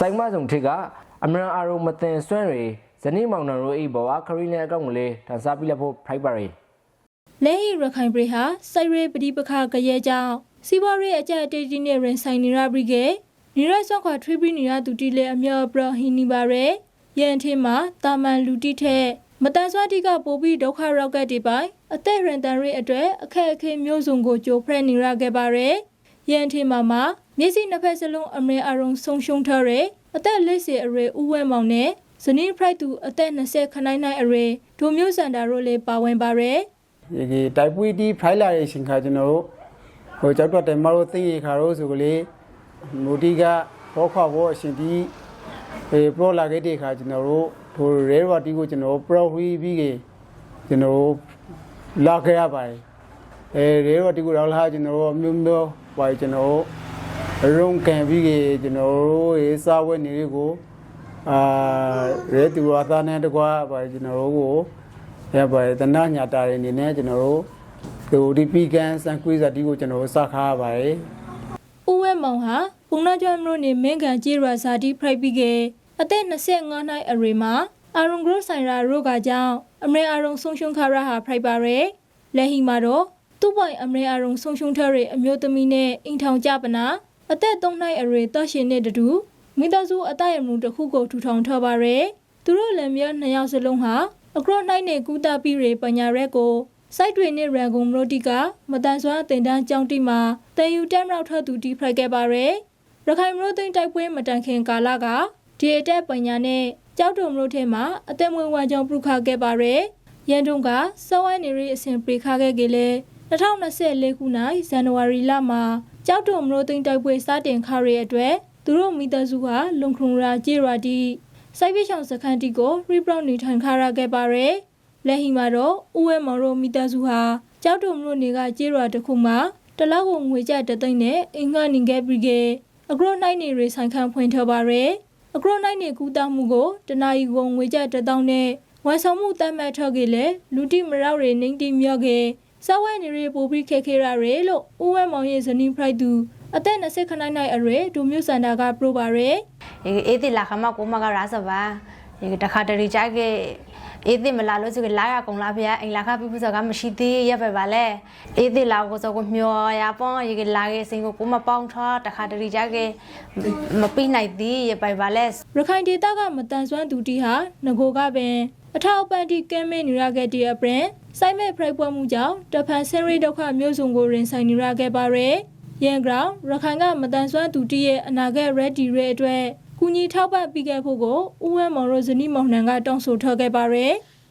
ဆိုင်မဆောင်ထစ်ကအမရန်အာရုံမတင်ဆွမ်းတွေဇနီးမောင်နှံတို့၏ဘဝခရီးနဲ့အကောင့်ကလေးတန်စားပြလက်ဖို့ဖိုက်ပါရီလဲဟီရခိုင်ပြည်ဟာစိုက်ရဲပတိပခကြရဲကြောင့်စီးပွားရေးအကြက်အတေးကြီးနဲ့ရင်ဆိုင်နေရပြီကနေရဆော့ခွာထွေးပြီးနေရသူတီလေအမြော့ပရဟီနီပါရဲရန်ထင်းမှာတာမန်လူတီထက်မတန်ဆွမ်းတိကပို့ပြီးဒုက္ခရောက်ကက်တွေပိုင်းအသက်ရင်တန်ရေးအတွက်အခက်အခဲမျိုးစုံကိုကြိုဖရက်နေရခဲ့ပါရဲရန်ထင်းမှာမှာ မျက်စိနှစ်ဖက်စလုံးအမရအရုံဆုံးရှုံးထားတဲ့အသက်၄၀အရွယ်ဦးဝဲမောင်နဲ့ဇနီးဖရိုက်သူအသက်20ခနိုင်နိုင်အရွယ်ဒိုမျိုးစန္ဒာတို့လည်းပါဝင်ပါရဲဒီတိုက်ပွေးတီဖိုင်လာရဲ့ရှင်ခါကျွန်တော်တို့ဟိုကြောက်တော့တိုင်မလို့သိရခါတော့ဆိုကလေးမူတီကဘောခွာဘောအရှင်တီေပရိုလာဂေတေခါကျွန်တော်တို့ဒိုရဲဝတီကိုကျွန်တော်ပရိုဝီပြီးကကျွန်တော်လာခဲ့ရပါတယ်အဲရဲဝတီကိုတော့လာကျွန်တော်မျိုးမျိုးပါကျွန်တော် ရုံကန်ပြီးကကျွန်တော်တို့ရေးစားဝဲနေလေးကိုအာရဲတူဝါသားနဲ့တကွာပါကျွန်တော်တို့ကိုရပါတယ်တနညာတာတွေအနေနဲ့ကျွန်တော်တို့ဒီပီကန်စံကွေးဇာတီကိုကျွန်တော်တို့စခါရပါတယ်ဦးဝဲမောင်ဟာပုံနာကျွမ်းမျိုးနေမင်းကန်ကြေးရွာဇာတိဖရိုက်ပြီးကအသက်25နှစ်အရွယ်မှာအာရုံဂရုဆိုင်ရာရိုဂါကြောင့်အမရအာရုံဆုံးရှုံးခါရဟာဖရိုက်ပါရဲလက်ဟီမှာတော့သူ့ပိုင်အမရအာရုံဆုံးရှုံးထတဲ့အမျိုးသမီးနဲ့အိမ်ထောင်ကြပနာ အသက်3နှစ်အရွယ်တောရှင်နဲ့တူမိသားစုအသက်အမှုတစ်ခုကိုထူထောင်ထားပါရဲသူတို့လည်းမြေနှစ်ယောက်စလုံးဟာအကရော့နိုင်နဲ့ကူတာပြီးရေပညာရက်ကိုစိုက်တွေနဲ့ရန်ကုန်မရိုတီကမတန်ဆွမ်းအတင်တန်းကြောင်းတိမှာတန်ယူတမ်ရောက်ထသူတီဖရိုက်ခဲ့ပါရဲရခိုင်မရိုသိန်းတိုက်ပွဲမတန်ခင်ကာလကဒီအတက်ပညာနဲ့ကြောက်တုံမရိုထဲမှာအသက်မွေးဝမ်းကြောင်းပြုခခဲ့ပါရဲရန်တုံကစောဝိုင်းနေရီအစဉ်ပြေခခဲ့ကြလေ2024ခုနိုင်ဇန်နဝါရီလမှာ ကြောက်တုံမရိုသိန်းတိုက်ပွဲစတင်ခရရဲ့အတွက်သူတို့မိသားစုကလုံခုံရာကြေရာတီစိုက်ပြချောင်စခန်းတီကိုရီပရော့နေထိုင်ခရခဲ့ပါရဲလက်ဟီမှာတော့ဦးဝဲမော်ရိုမိသားစုဟာကြောက်တုံမရိုနေကကြေရာတစ်ခုမှာတလောက်ကိုငွေကြတသိန်းနဲ့အင်္ဂါနင်ခဲ့ပြီးကအကရော့နိုင်နေရီဆိုင်ခန်းဖွင့်ထားပါရဲအကရော့နိုင်နေကူတာမှုကိုတနာရီကိုငွေကြတသောင်းနဲ့ဝန်ဆောင်မှုတတ်မှတ်ထောက်ခဲ့လေလူတိမရောက်ရနေတိမြော့ခဲ့ စဝဲနေရီပိုပြီးခက်ခဲရရဲလို့ဦးဝဲမောင်ရဲ့ဇနီးဖရိုက်သူအသက်20ခနိုင်နိုင်အရွယ်ဒိုမျိုးစန္ဒာကပရိုပါရဲဒီအေးတိလာခမကိုမကရာစပါဒီတခါတရီကြိုက်ကေအေးတိမလာလို့ဆိုကလာရကုန်လာဖျားအိမ်လာခပြပစကမရှိသေးရပဲပါလေအေးတိလာကိုစကိုမျောရပေါင်းရေကလာကေစင်ကိုကိုမပေါင်းထားတခါတရီကြိုက်ကေမပိနိုင်သေးရပဲပါလေရခိုင်ဒေသကမတန်ဆွမ်းသူတီဟာငကိုကပင် အထောက်အပံ့တီကဲမဲနေရခဲ့တဲ့အပြင်စိုက်မဲ့ဖရိုက်ပွဲမှုကြောင့်တဖန်ဆင်းရီဒုက္ခမျိုးစုံကိုရင်ဆိုင်နေရခဲ့ပါရဲရန်ဂရောင် ရခိုင်ကမတန်ဆွမ်းသူတီရဲ့အနာဂတ် ready ရဲ့အတွက်ကူညီထောက်ပံ့ပေးခဲ့ဖို့ကိုဦးဝဲမော်ရိုဇနီမောင်နှံကတောင်းဆိုထားခဲ့ပါရဲ